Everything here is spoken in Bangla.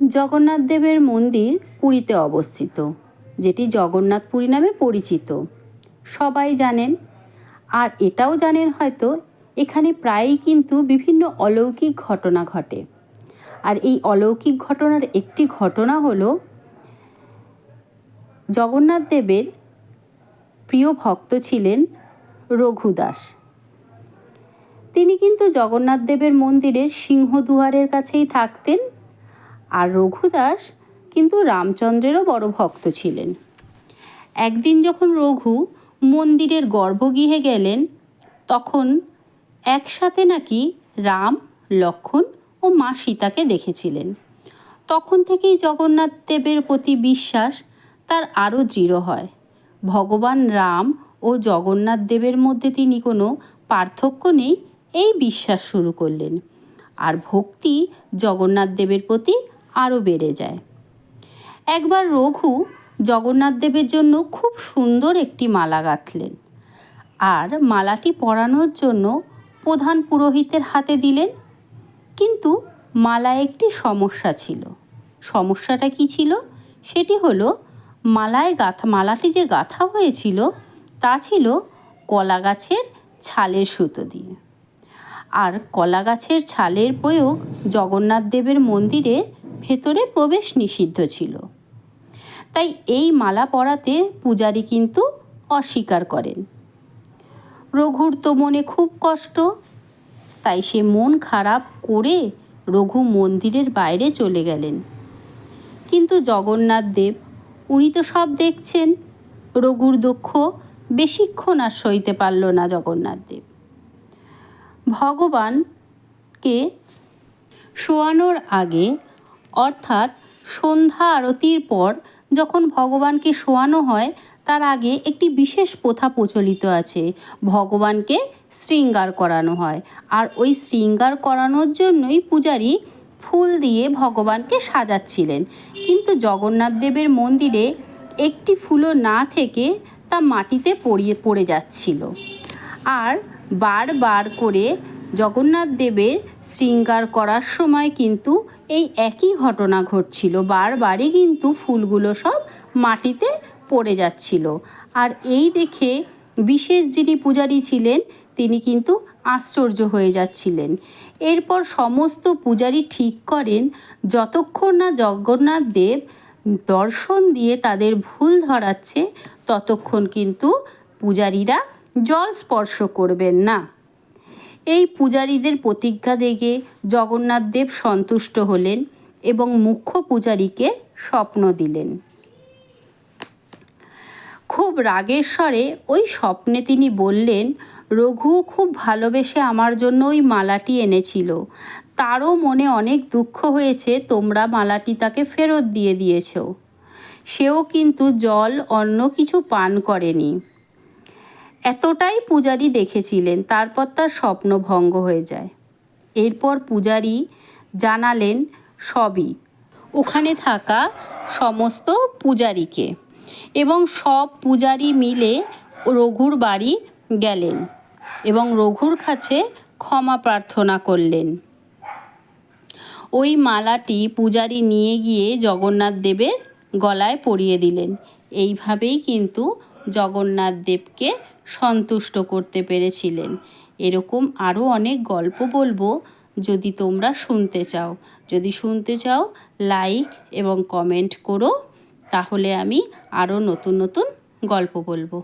জগন্নাথ দেবের মন্দির পুরীতে অবস্থিত, যেটি জগন্নাথ পুরী নামে পরিচিত। সবাই জানেন, আর এটাও জানেন হয়তো, এখানে প্রায়ই কিন্তু বিভিন্ন অলৌকিক ঘটনা ঘটে। আর এই অলৌকিক ঘটনার একটি ঘটনা হলো, জগন্নাথ দেবের প্রিয় ভক্ত ছিলেন রঘুদাস তিনি কিন্তু জগন্নাথ দেবের মন্দিরের সিংহদুয়ারের কাছেই থাকতেন আর রঘুদাস কিন্তু রামচন্দ্রেরও বড় ভক্ত ছিলেন। একদিন যখন রঘু মন্দিরের গর্ভগৃহে গেলেন, তখন একসাথে নাকি রাম, লক্ষণ ও মা সীতাকে দেখেছিলেন। তখন থেকেই জগন্নাথ দেবের প্রতি বিশ্বাস তার আরও দৃঢ় হয়। ভগবান রাম ও জগন্নাথ দেবের মধ্যে তিনি কোনো পার্থক্য নেই, এই বিশ্বাস শুরু করলেন। আর ভক্তি জগন্নাথ দেবের প্রতি আরও বেড়ে যায়। একবার রঘু জগন্নাথদেবের জন্য খুব সুন্দর একটি মালা গাঁথলেন আর মালাটি পরানোর জন্য প্রধান পুরোহিতের হাতে দিলেন। কিন্তু মালায় একটি সমস্যা ছিল। সমস্যাটা কি ছিল? সেটি হলো মালায় গাঁথা, মালাটি যে গাঁথা হয়েছিল তা ছিল কলা গাছের ছালের সুতো দিয়ে। আর কলা গাছের ছালের প্রয়োগ জগন্নাথ দেবের মন্দিরে ভেতরে প্রবেশ নিষিদ্ধ ছিল। তাই এই মালা পরাতে পূজারী কিন্তু অস্বীকার করেন। রঘুর তো মনে খুব কষ্ট, তাই সে মন খারাপ করে রঘু মন্দিরের বাইরে চলে গেলেন। কিন্তু জগন্নাথ দেব, উনি তো সব দেখছেন, রঘুর দুঃখ বেশিক্ষণ আর সইতে পারল না জগন্নাথ দেব। ভগবানকে শোয়ানোর আগে অর্থাৎ সন্ধ্যা আরতির পর যখন ভগবানকে শোয়ানো হয়, তার আগে একটি বিশেষ প্রথা প্রচলিত আছে। ভগবানকে শৃঙ্গার করানো হয়। আর ওই শৃঙ্গার করানোর জন্যই পূজারী ফুল দিয়ে ভগবানকে সাজাচ্ছিলেন। কিন্তু জগন্নাথ দেবের মন্দিরে একটি ফুলও না থেকে তা মাটিতে পড়িয়ে, পড়ে যাচ্ছিল। আর বারবার করে জগন্নাথ দেবের শৃঙ্গার করার সময় কিন্তু এই একই ঘটনা ঘটছিল। বারবারই কিন্তু ফুলগুলো সব মাটিতে পড়ে যাচ্ছিল। আর এই দেখে বিশেষ যিনি পূজারী ছিলেন, তিনি কিন্তু আশ্চর্য হয়ে যাচ্ছিলেন। এরপর সমস্ত পূজারী ঠিক করেন, যতক্ষণ না জগন্নাথ দেব দর্শন দিয়ে তাদের ভুল ধরাচ্ছে, ততক্ষণ কিন্তু পূজারীরা জল স্পর্শ করবেন না। এই পূজারীদের প্রতিজ্ঞা দেখে জগন্নাথদেব সন্তুষ্ট হলেন এবং মুখ্য পূজারীকে স্বপ্ন দিলেন। খুব রাগের স্বরে ওই স্বপ্নে তিনি বললেন, রঘু খুব ভালোবেসে আমার জন্য ওই মালাটি এনেছিল। তারও মনে অনেক দুঃখ হয়েছে, তোমরা মালাটি তাকে ফেরত দিয়ে দিয়েছ। সেও কিন্তু জল অন্য কিছু পান করেনি। এতটাই পূজারি দেখেছিলেন, তারপর তার স্বপ্ন ভঙ্গ হয়ে যায়। এরপর পূজারি জানালেন, সবই। ওখানে থাকা সমস্ত পূজারীকে এবং সব পূজারি মিলে রঘুর বাড়ি গেলেন এবং রঘুর কাছে ক্ষমা প্রার্থনা করলেন। ওই মালাটি পূজারি নিয়ে গিয়ে জগন্নাথ দেবের গলায় পরিয়ে দিলেন। এইভাবেই কিন্তু জগন্নাথ দেবকে সন্তুষ্ট করতে পেরেছিলেন। এরকম আরও অনেক গল্প বলব যদি তোমরা শুনতে চাও। যদি শুনতে চাও, লাইক এবং কমেন্ট করো, তাহলে আমি আরও নতুন নতুন গল্প বলব।